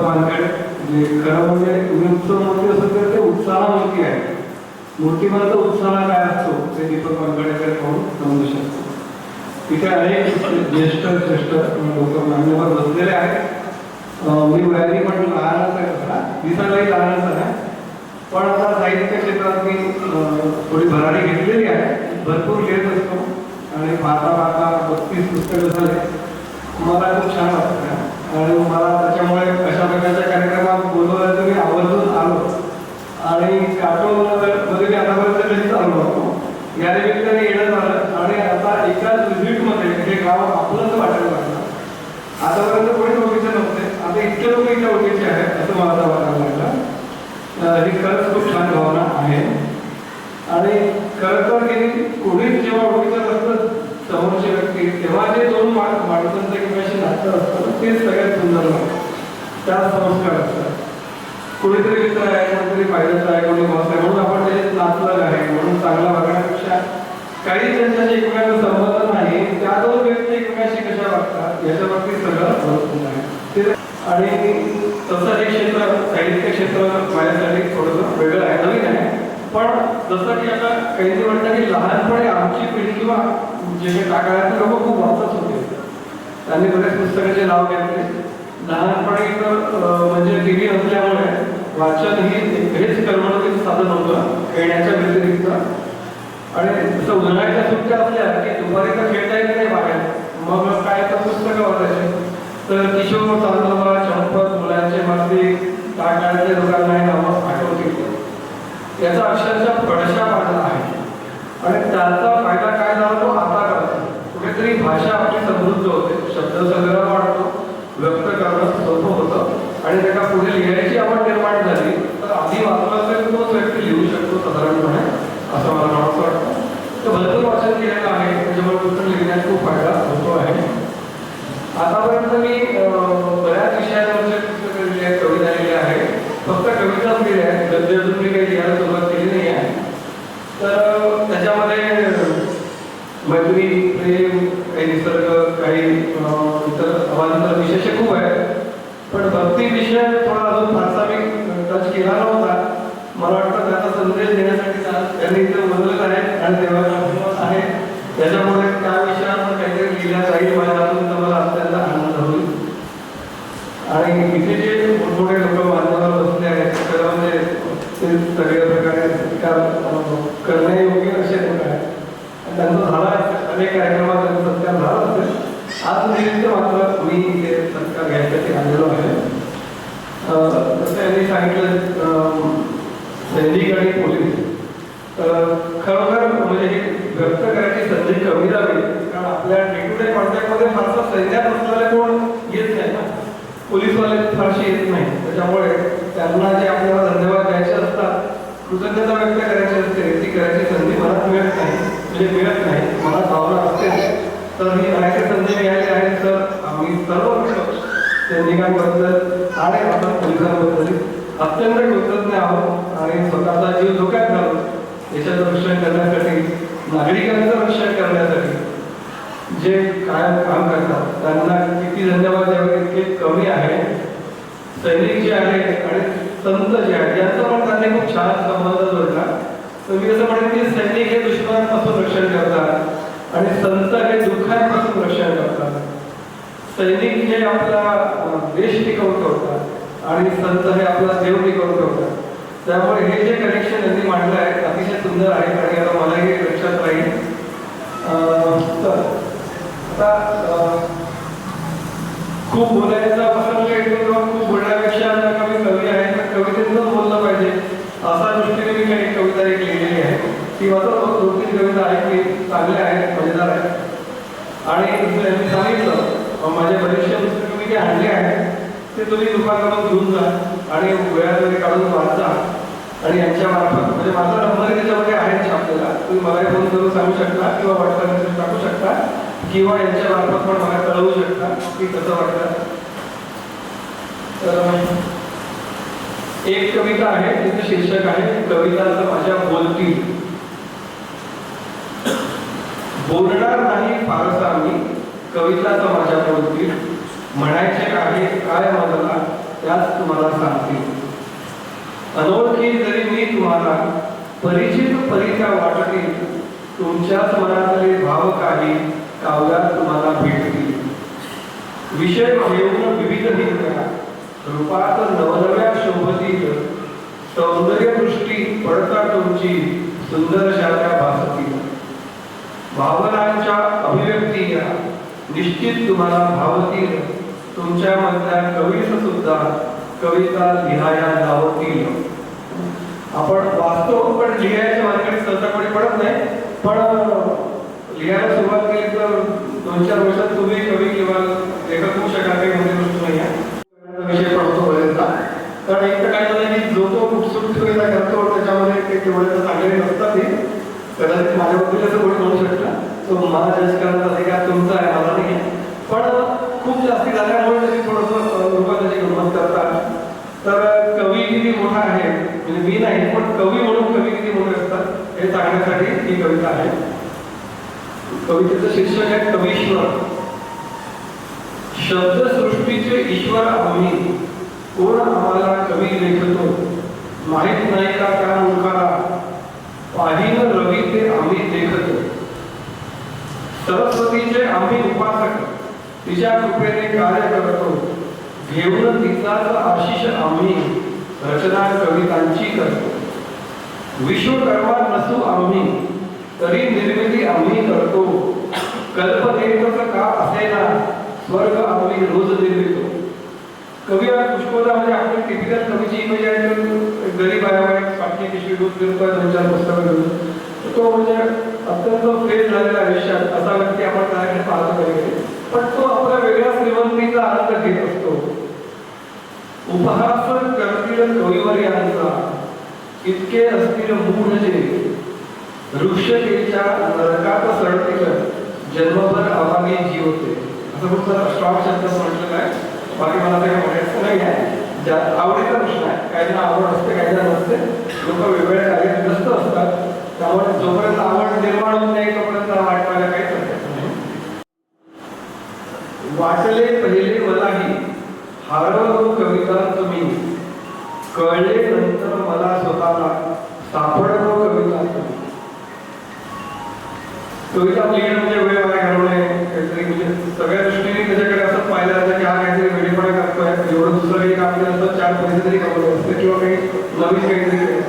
दीपक वानखेडे जे खरं म्हणजे तुम्ही उत्सव मूर्ती असं तर ते उत्साह आहे. मूर्तीमध्ये उत्साह काय असतो ते दीपक वानखेडेकडे पाहून समजू शकतो. तिथे अनेक ज्येष्ठ श्रेष्ठ लोक मान्यवर बसलेले आहेत. मी वयाने पण लहानच आहे तसा. दिसायलाही लहानच आहे. पण आता साहित्य क्षेत्रात मी थोडी भरारी घेतलेली आहे. भरपूर लिहित असतो. आणि पाहता पाहता बत्तीस पुस्तकं झाले. मला खूप छान वाटतं. आणि मला त्याच्यामुळे अशा प्रकारच्या कार्यक्रमात बोलवलं तर मी आवर्जून आलो. आणि काटोलमध्ये आतापर्यंत कधीच आलो नव्हतो. या निमित्ताने येणं झालं आणि आता एकाच व्हिजिटमध्ये हे गाव आपलंच वाटायला लागलं आतापर्यंत कोणी ओळखीचे नव्हते. आता इतके लोक इथे ओळखीचे आहेत असं मला आता वाटायला लागलं. ही खरंच खूप छान भावना आहे. आणि खरं तर हे कोणीच जेव्हा ओळखीचं समोरची व्यक्ती तेव्हा जे दोन माणसांचं एकमेकांशी नातं असतं तेच सगळ्यात सुंदर लागतं त्यात संस्कार असतात. कोणीतरी मित्र आहे कोणीतरी फायद्याचं आहे कोणी बॉस आहे म्हणून आपण त्याच्यात नाचलं आहे म्हणून चांगला वागण्यापेक्षा काही ज्यांच्याशी एकमेकांचा संबंध नाही त्या दोन व्यक्ती एकमेकांशी कशा वागतात याच्या बाबतीत सगळं भरपूर आहे. ते- आणि तसं हे क्षेत्र साहित्य क्षेत्र माझ्यासाठी थोडंसं वेगळं आहे नवीन आहे. पण जसं की आता काहीतरी म्हणतात की लहानपणी आमची पिढी किंवा जे काही काकाळातले लोक खूप वाचत होते. त्यांनी बरेच पुस्तकाचे नाव घेतले. लहानपणी तर म्हणजे टी व्ही असल्यामुळे वाचन ही हेच करमणुकीचं साधन होतं खेळण्याच्या व्यतिरिक्त. आणि जसं उन्हाळ्याच्या सुट्ट्या असल्या की दुपारी तर खेळता येत नाही बाहेर मग काय तर पुस्तकं वाचायचे. तर किशोर चांदोबा चंपत मुलांचे माती काकाळातल्या लोकांना नाही नावं याचा अक्षरशः पडशा पाडला आहे. आणि त्याचा फायदा काय झाला तो आता करतो कुठेतरी भाषा आपली समृद्ध होते शब्दसंग्रह वाढतो व्यक्त करणं सोपं होतं आणि त्याला पुढे लिहायची आवड निर्माण झाली तर आधी वाचलं असेल तोच व्यक्ती लिहू शकतो साधारणपणे असं मला म्हणावं वाटतं तर भरपूर वाचन केलेलं आहे त्याच्यामुळे पुस्तक लिहिण्यात खूप फायदा होतो आहे आतापर्यंत मी अं, बऱ्याच विषयांवरचे पुस्तकं लिहिली आहेत कविता लिहिल्या आहेत फक्त कविताच लिहिल्या आहेत गद्य अजून मी काही लिहायला सुरुवात केली नाही आहे तर अं, त्याच्यामध्ये अं, मैत्री प्रेम काही निसर्ग काही अं, इतर अवांतर विषय खूप आहेत पण भक्ती विषय थोडा अजून फारसा मी टच केला नव्हता. मला वाटतं त्याचा संदेश देण्यासाठी त्या- त्यांनी इथे बोलवलं आहे आणि देवाचा आहे. त्याच्यामुळे त्या विषयावर काहीतरी लिहिल्या जाईल. माझ्या हातून तर मला अत्यंत आनंद होईल. आणि इथे जे मोठमोठे लोक मान्यवर बसले आहेत तर म्हणजे ते सगळ्या प्रकारे सत्कार अं, करण्यायोग्य असे लोक आहेत. त्यांचा झाला अनेक कार्यक्रमात त्यांचा सत्कार झाला असेल. आज निमित्त मात्र मी इथे सत्कार घ्यायसाठी आलेलो आहे अं, जसं यांनी सांगितलं अं, सैनिक आणि पोलीस तर खरोखर म्हणजे हे व्यक्त करायची संधी कमी जावी कारण आपल्या कॉन्टॅक्टमध्ये फारसा सैन्यात असणारे कोण येत नाही ना. पोलीसवाले फारसे येत नाही. त्याच्यामुळे त्यांना जे आपल्याला धन्यवाद द्यायचे असतात कृतज्ञता व्यक्त करायची असते ती करायची संधी मला मिळत नाही. म्हणजे मिळत नाही मला भावना असते. तर ही राहायची संधी मिळाली आहे तर आम्ही सर्व सैनिकांबद्दल आणि आपण पोलिसांबद्दल अत्यंत कृतज्ञ आहोत. आणि स्वतःचा जीव धोक्यात घालून देशाचं रक्षण करण्यासाठी नागरिकांचं रक्षण करण्यासाठी जे कायम काम करतात त्यांना किती धन्यवाद द्यावे इतके कमी आहे सैनिक जे आहेत आणि संत जे आहेत यांचा पण त्यांनी खूप छान संबंध जोडला. तर मी असं म्हणेन की सैनिक हे दुश्मनांपासून रक्षण करतात आणि संत हे दुःखांपासून रक्षण करतात. सैनिक हे आपला देश टिकवून ठेवतात आणि संत हे आपला देव टिकवून ठेवतात. त्यामुळे हे जे कनेक्शन त्यांनी मांडलं आहे अतिशय सुंदर आहे आणि आता मलाही लक्षात राहील. तर आता खूप बोलायचा प्रसंग येतो किंवा खूप बोलण्यापेक्षा जर का मी कवी आहे तर कवितेतूनच बोललं पाहिजे. असा दृष्टीने मी काही कविता एक लिहिलेली आहे. ती माझं दोन तीन कविता आहेत की चांगल्या आहेत मजेदार आहेत. आणि जसं सांगितलं माझ्या माझे बरेचसे पुस्तकं मी जे आणले आहेत ते तुम्ही दुकानातून घेऊन जा आणि वेळामध्ये काढून वाचा. आणि यांच्या मार्फत म्हणजे माझा नंबर त्याच्यामध्ये आहे छापलेला. तुम्ही मला फोन करून सांगू शकता किंवा व्हॉट्सअप मेसेज टाकू शकता. किंवा यांच्या मार्फत पण मला कळवू शकता की कसं वाटतं? तर एक कविता आहे तिचं शीर्षक आहे कविताचं माझ्या बोलतील बोलणार नाही फारसा मी कविताचं माझ्या बोलतील म्हणायचे आहे काय मला त्याच तुम्हाला सांगतील अनोळखी जरी मी तुम्हाला परिचित परिचय वाटतील तुमच्याच मनातले भाव काही काव्यात तुम्हाला भेटतील विषय घेऊन विविध निघल्या रूपात नवनव्या शोभतील सौंदर्य दृष्टी पडता तुमची सुंदर शाखा भासतील भावनांच्या अभिव्यक्ती निश्चित तुम्हाला भावतील. तुमच्या मधल्या कवीस सुद्धा कविता लिहायला लावतील. आपण वास्तव पण लिहायचं मार्गाने सहसा कोणी पडत नाही पण लिहायला सुरुवात केली तर दोन चार वर्षात तुम्ही कवी किंवा लेखक होऊ शकाल काही मोठी गोष्ट नाही आहे. विषय पडतो बरेचदा. कारण एक तर काय झालं की जो तो खूप कविता करतो त्याच्यामध्ये ते तेवढे तर चांगले नसतात ते कदाचित माझ्याबद्दल असं कोणी म्हणू शकता. तो मला जज करण्याचा अधिकार तुमचा आहे मला नाही. आहे. पण खूप जास्ती झाल्यामुळे त्याची थोडंसं लोक त्याची गंमत करतात. तर कवी किती मोठा आहे म्हणजे मी नाही पण कवी म्हणून कवी किती मोठे असतात हे सांगण्यासाठी ही कविता आहे. कवितेचं शीर्षक आहे कवीश्वर शब्दसृष्टीचे ईश्वर आम्ही. कोण आम्हाला कवी लेखतो? माहीत नाही का त्या मुखाला? पाहिन रवी ते आम्ही देखतो सरस्वतीचे आम्ही उपासक. तिच्या कृपेने कार्य करतो. घेऊन तिचाच आशिष आम्ही. रचना कवितांची करतो. विश्वकर्मा नसू आम्ही. तरी निर्मिती आम्ही करतो. कल्पनेतच का असेना, स्वर्ग आम्ही रोज निर्मितो. कवी पुष्पदा म्हणजे आपली टिपिकल कवीची इमेज आहे गरीब आहे एक पाठी पिशवी, दूध फिरतोय दोन, चार पुस्तकं घेऊन. तो म्हणजे अत्यंत फ्रेश झालेला आयुष्यात असा व्यक्ती आपण त्याकडे पाहतो कधी पण तो आपल्या वेगळ्या श्रीमंतीचा आनंद घेत असतो. उपहास करतील कवीवर यांचा. इतके असतील मूढ जे. वृक्षकेच्या नरकात सडतील जन्मभर अभागी जीवते असं फक्त स्ट्रॉंग शब्द म्हटलं काय? बाकी मला काही म्हणायचं नाही आहे. ज्या आवडीचा प्रश्न आहे. काहींना आवड असते काहींना नसते. लोक वेगवेगळ्या कार्यात व्यस्त असतात. त्यामुळे जोपर्यंत आवड निर्माण होऊन नाही तोपर्यंत वाटवायला काहीच हरकत नाही. वाटले पहिले मलाही हारवलो कविता तुम्ही. कळले कविता लिहिणं म्हणजे वेळ मला घालवणे काहीतरी म्हणजे सगळ्या दृष्टीने त्याच्याकडे असं पाहिलं जातं की हा काहीतरी वेळेपणा करतोय. एवढं दुसरं काही काम केलं असतं चार पैसे तरी कमवलं असतं किंवा काही नवीन काहीतरी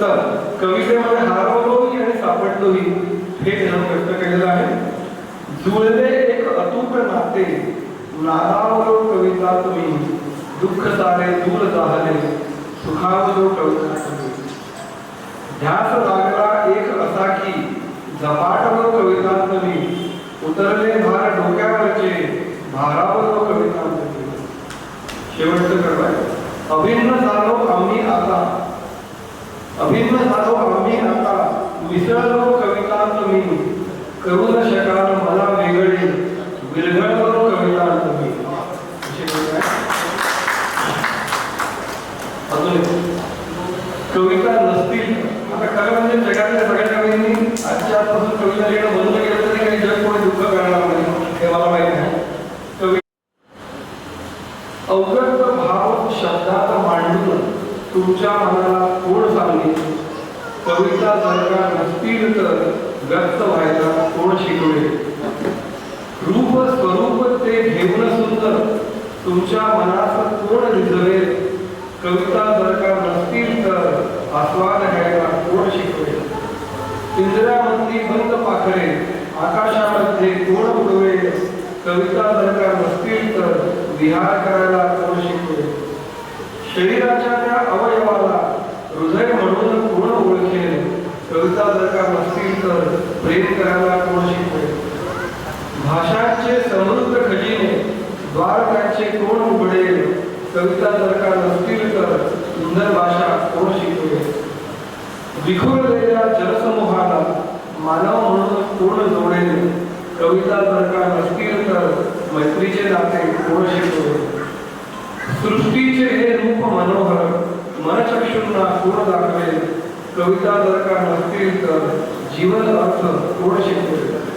तर कवितेमध्ये हारवलोही आणि सापडलोही हे ज्ञान व्यक्त केलेलं आहे. जुळले एक अतूट नाते नादावलो कविता तुम्ही दुःख सारे दूर जाहले सुखावलो कविता तुम्ही ध्यास लागला एक असा की झपाटव कविता तुम्ही उतरले भार डोक्यावरचे भारावर कविता शेवटचं कडवाय अभिन्न झालो आम्ही आता. अभिन्न झालो आम्ही आता. मिसळलो कविता तुम्ही करू न शकाल मला वेगळे. विरघळलो कविता तुम्ही अजून कविता नस आता म्हणजे जगातल्या सगळ्या कवींनी कविता लिहिणं बंद केलं तरी काही जग कोणी दुःख करणार नाही हे मला कवी अवगत भाव शब्दात मांडून तुमच्या मनाला कोण कविता जर का नसतील तर व्यक्त व्हायला कोण शिकवेल? रूप स्वरूप ते घेऊन सुंदर तुमच्या मनात कोण रिझवेल? कविता जर का नसतील तर आस्वाद घ्यायला पिंजऱ्यामधली बंद पाखरे आकाशामध्ये कोण उडवे? कविता जर का नसतील तर विहार करायला कोण शिकवे? शरीराच्या त्या अवयवाला हृदय म्हणून कोण ओळखेल? कविता जर का नसतील तर प्रेम करायला कोण शिकवे? भाषांचे समृद्ध खजिने द्वार त्यांचे कोण उघडेल कविता जर का नसतील तर सुंदर भाषा कोण शिकवे? विखुरले मानव म्हणून कोण जोडेल. कविता जर का नसतील तर मैत्रीचे नाते कोण शिकवेल सृष्टीचे हे रूप मनोहर मनचक्षुंना कोण दाखवेल? कविता जर का नसतील तर जीवन अर्थ कोण शिकवेल?